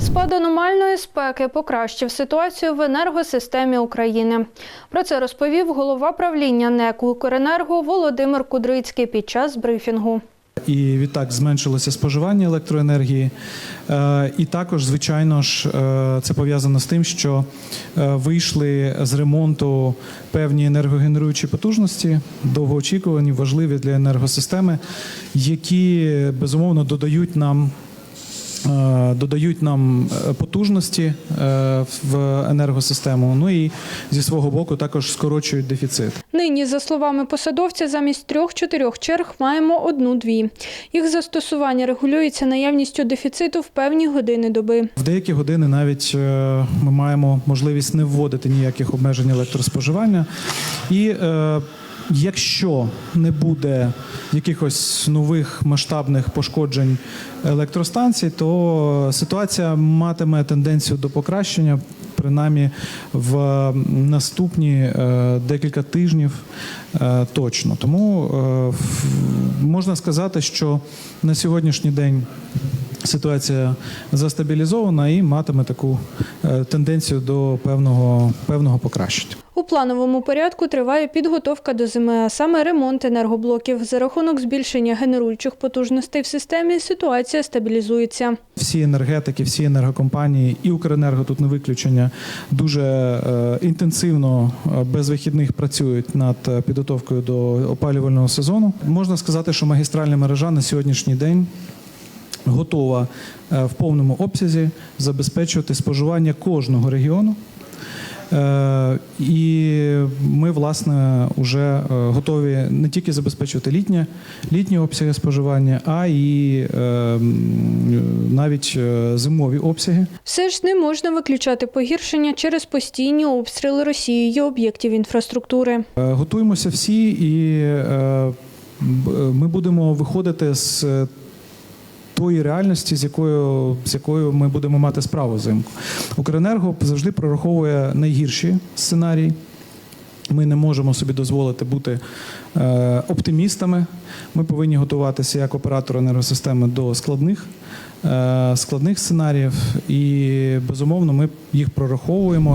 Спад аномальної спеки покращив ситуацію в енергосистемі України. Про це розповів голова правління НЕК «Укренерго» Володимир Кудрицький під час брифінгу. І відтак зменшилося споживання електроенергії. Е, І також, звичайно ж, е, це пов'язано з тим, що е, вийшли з ремонту певні енергогенеруючі потужності, довгоочікувані, важливі для енергосистеми, які безумовно додають нам. Е, Додають нам е, потужності е, в енергосистему, ну і зі свого боку також скорочують дефіцит. Нині, за словами посадовця, замість трьох-чотирьох черг маємо одну-дві. Їх застосування регулюється наявністю дефіциту в певні години доби. В деякі години навіть ми маємо можливість не вводити ніяких обмежень електроспоживання. І якщо не буде якихось нових масштабних пошкоджень електростанцій, то ситуація матиме тенденцію до покращення. Принаймні в наступні е, декілька тижнів е, точно. Тому е, можна сказати, що на сьогоднішній день ситуація застабілізована і матиме таку е, тенденцію до певного, певного покращення. У плановому порядку триває підготовка до зими, а саме ремонт енергоблоків. За рахунок збільшення генеруючих потужностей в системі ситуація стабілізується. Всі енергетики, всі енергокомпанії і Укренерго тут не виключення дуже е, інтенсивно е, без вихідних працюють над підготовкою до опалювального сезону. Можна сказати, що магістральна мережа на сьогоднішній день готова е, в повному обсязі забезпечувати споживання кожного регіону. Е, І ми, власне, вже готові не тільки забезпечувати літнє, літні обсяги споживання, а і е, навіть е, зимові обсяги. Все ж не можна виключати погіршення через постійні обстріли Росією об'єктів інфраструктури. Е, Готуємося всі, і е, ми будемо виходити з е, тої реальності, з якою, з якою ми будемо мати справу взимку. Укренерго завжди прораховує найгірші сценарії. Ми не можемо собі дозволити бути е, оптимістами. Ми повинні готуватися як оператор енергосистеми до складних, е, складних сценаріїв, і безумовно ми їх прораховуємо.